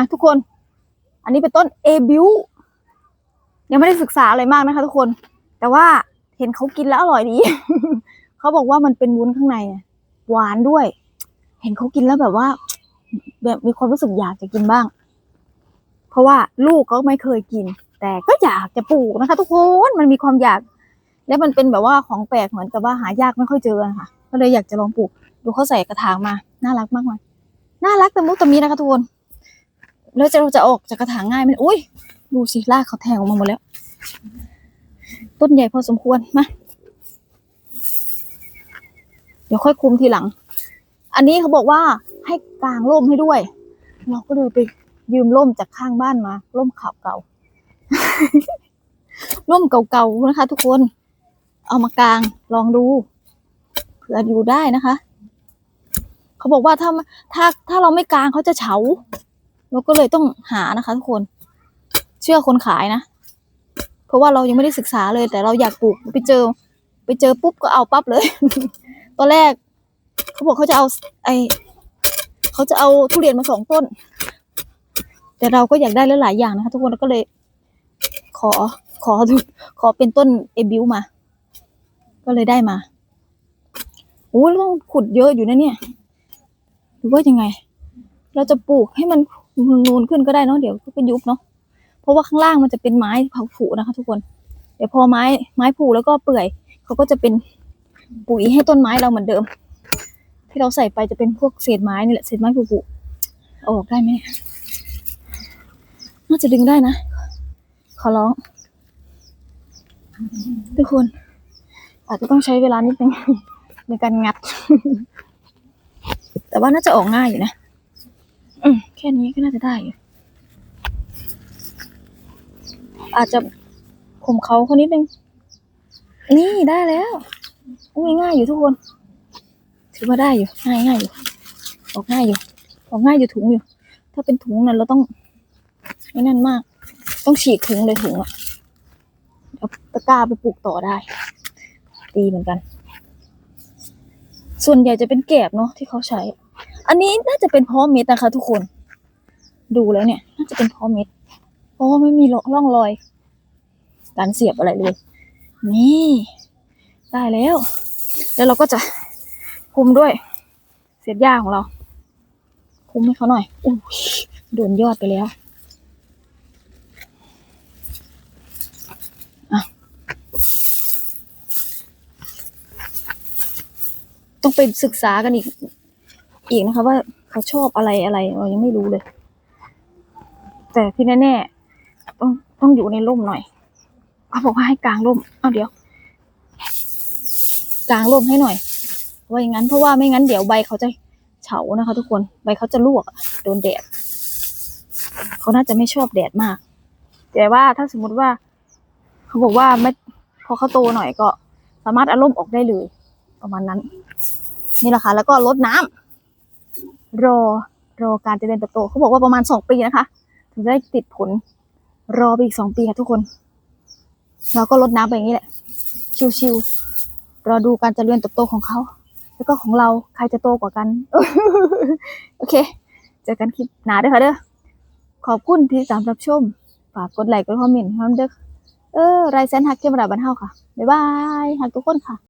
ะทุกคน อันนี้เป็นต้นเอบิวยังไม่ได้ศึกษาอะไรมากนะคะทุกคน แต่ว่าเห็นเขากินแล้วอร่อยดี เขาบอกว่ามันเป็นวุ้นข้างในหวานด้วย เห็นเขากินแล้วแบบว่า แบบมีความรู้สึกอยากจะกินบ้าง เพราะว่าลูกก็ไม่เคยกิน แต่ก็อยากจะปลูกนะคะ ทุกคนมันมีความอยาก และมันเป็นแบบว่าของแปลกเหมือนกับว่าหายากไม่ค่อยเจอค่ะ ก็เลยอยากจะลองปลูก ดูเขาใส่กระถางมา น่ารักมากเลยน่ารักแต่มุกตะมีนะคะทุกคน แล้วจะเราจะออกจากกระถางง่ายไหมอุ้ยดูสิรากเขาแทงออกมาหมดแล้ว ต้นใหญ่พอสมควรมาเดี๋ยวค่อยคุมทีหลัง อันนี้เขาบอกว่าให้กางร่มให้ด้วย เราก็เลยไปยืมร่มจากข้างบ้านมาร่มขาวเก่าร่มเก่าๆนะคะ ทุกคน เอามากางลองดูเผื่ออยู่ได้นะคะ เขาบอกว่าถ้าถ้าถ้าเราไม่กางเขาจะเฉา เราก็เลยต้องหานะคะทุกคน เชื่อคนขายนะ เพราะว่าเรายังไม่ได้ศึกษาเลย แต่เราอยากปลูกไปเจอ ไปเจอปุ๊บก็เอาปั๊บเลย ตอนแรก เขาบอกเขาจะเอาไอเขาจะเอาทุเรียนมาสองต้น แต่เราก็อยากได้หลายๆอย่างนะคะทุกคนเราก็เลย ขอขอดูขอเป็นต้นเอบิวมา ก็เลยได้มาโอ้ยต้องขุดเยอะอยู่นะเนี่ย หรือว่ายังไง เราจะปลูกให้มันนูนขึ้นก็ได้เนาะเดี๋ยวก็เป็นยุบเนาะเพราะว่าข้างล่างมันจะเป็นไม้เผาผุนะคะทุกคน เดี๋ยวพอไม้ไม้ผุแล้วก็เปื่อยเขาก็จะเป็นปุ๋ยให้ต้นไม้เราเหมือนเดิม ที่เราใส่ไปจะเป็นพวกเศษไม้นี่แหละเศษไม้ผุๆเออกได้ไหมน่าจะดึงได้นะ ขอร้อง ทุกคน อาจจะต้องใช้เวลานิดนึงในการงัด แต่ว่าน่าจะออกง่ายอยู่นะ แค่นี้ก็น่าจะได้ อาจจะข่มเขาเขานิดนึง นี่ได้แล้วอุ้ยง่ายอยู่ทุกคน ถือว่าได้อยู่ง่ายง่ายอยู่ ออกง่ายอยู่ ออกง่ายอยู่ถุงอยู่ ถ้าเป็นถุงนั้นเราต้องไม่นั่นมาก ต้องฉีกถุงเลยถุงอะเอาตะกร้าไปปลูกต่อได้ ดีเหมือนกัน ส่วนใหญ่จะเป็นแกบเนาะที่เขาใช้ อันนี้น่าจะเป็นเพาะเม็ดนะคะทุกคน ดูแล้วเนี่ยน่าจะเป็นเพาะเม็ดเพราะว่าไม่มีร่องรอย การเสียบอะไรเลย นี่ ได้แล้ว แล้วเราก็จะคุมด้วยเศษหญ้าของเรา คุมให้เขาหน่อยอุ้โดนยอดไปแล้วต้องไปศึกษากันอีก อีกนะคะว่าเขาชอบอะไรอะไรเรายังไม่รู้เลย แต่ที่แน่ๆต้องต้องอยู่ในร่มหน่อยเขาบอกว่าให้กลางร่มเอาเดี๋ยวกลางร่มให้หน่อยว่าอย่างนั้นเพราะว่าไม่งั้นเดี๋ยวใบเขาจะเฉานะคะทุกคนใบเขาจะลวกโดนแดดเขาน่าจะไม่ชอบแดดมาก แต่ว่าถ้าสมมุติว่า เขาบอกว่าไม่พอเขาโตหน่อยก็สามารถเอาร่มออกได้เลย ประมาณนั้น นี่แหละค่ะแล้วก็ลดน้ำรอรอการเจริญเติบโตเขาบอกว่าประมาณสองปีนะคะ จะได้ติดผลรอไปอีกสองปีค่ะทุกคน เราก็ลดน้ำไปอย่างนี้แหละ ชิวๆรอดูการเจริญเติบโตของเขา แล้วก็ของเราใครจะโตกว่ากัน โอเค เจอกันคลิปหน้าด้วยค่ะเด้อ ขอบคุณที่ตามรับชม ฝากกดไลค์กดคอมเมนต์ให้ผมเด้อ เออไรเซนฮักเข้มระดับบันเทาค่ะ บ๊ายบาย ฮักทุกคนค่ะ